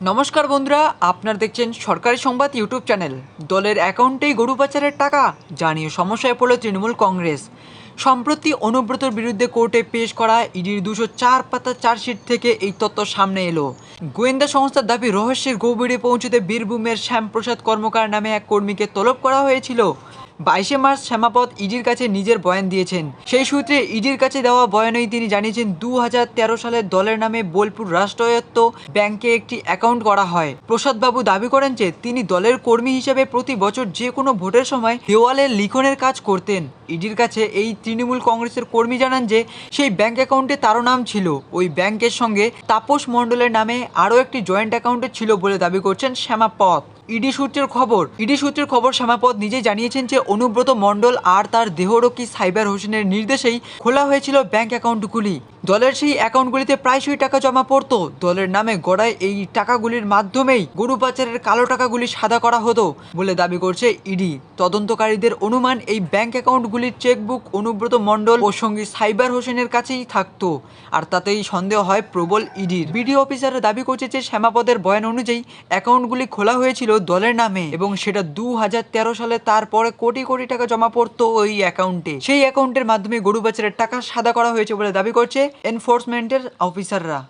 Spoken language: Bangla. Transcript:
নমস্কার বন্ধুরা, আপনার দেখছেন সরকারি সংবাদ ইউটিউব চ্যানেল। দলের অ্যাকাউন্টেই গরু পাচারের টাকা, জানিয়ে সমস্যায় পড়ল তৃণমূল কংগ্রেস। সম্প্রতি অনুব্রতর বিরুদ্ধে কোর্টে পেশ করা ইডির দুশো চার পাতা চার্জশিট থেকে এই তথ্য সামনে এলো। গোয়েন্দা সংস্থার দাবি, রহস্যের গভীরে পৌঁছতে বীরভূমের শ্যামপ্রসাদ কর্মকার নামে এক কর্মীকে তলব করা হয়েছিল। বাইশে মার্চ শ্যামাপদ ইডির কাছে নিজের বয়ান দিয়েছেন। সেই সূত্রে ইডির কাছে দেওয়া বয়ানেই তিনি জানিয়েছেন দু সালে দলের নামে বোলপুর রাষ্ট্রায়ত্ত ব্যাংকে একটি অ্যাকাউন্ট করা হয়। প্রসাদবাবু দাবি করেন যে, তিনি দলের কর্মী হিসেবে প্রতি বছর যে কোনো ভোটের সময় দেওয়ালের লিখনের কাজ করতেন। ইডির কাছে এই তৃণমূল কংগ্রেসের কর্মী জানান যে, সেই ব্যাংক অ্যাকাউন্টে তারও নাম ছিল। ওই ব্যাংকের সঙ্গে তাপস মণ্ডলের নামে আরও একটি জয়েন্ট অ্যাকাউন্টে ছিল বলে দাবি করছেন শ্যামাপদ ইডি সূত্রের খবর, ইডি সূত্রের খবর শ্যামাপদ নিজেই জানিয়েছেন যে, অনুব্রত মণ্ডল আর তার দেহরক্ষী সাইবার হোসেনের নির্দেশেই খোলা হয়েছিল ব্যাংক অ্যাকাউন্টগুলি। দলের সেই অ্যাকাউন্টগুলিতে প্রায়শই টাকা জমা পড়তো। দলের নামে গড়ায় এই টাকাগুলির মাধ্যমেই গরু পাচারের কালো টাকাগুলি সাদা করা হতো বলে দাবি করছে ইডি। তদন্তকারীদের অনুমান, এই ব্যাংক অ্যাকাউন্টগুলির চেকবুক, অনুব্রত মণ্ডল ও সঙ্গী সাইবার হোসেনের কাছেই থাকতো, আর তাতেই সন্দেহ হয় প্রবল ইডির। বিডিও অফিসাররা দাবি করছে যে শ্যামাপদের বয়ান অনুযায়ী অ্যাকাউন্টগুলি খোলা হয়েছিল দলের নামে এবং সেটা দু হাজার তেরো সালে তারপরে কোটি কোটি টাকা জমা পড়তো ওই অ্যাকাউন্টে। সেই অ্যাকাউন্টের মাধ্যমে গরু পাচারের টাকা সাদা করা হয়েছে বলে দাবি করছে এনফোর্সমেন্টের অফিসাররা।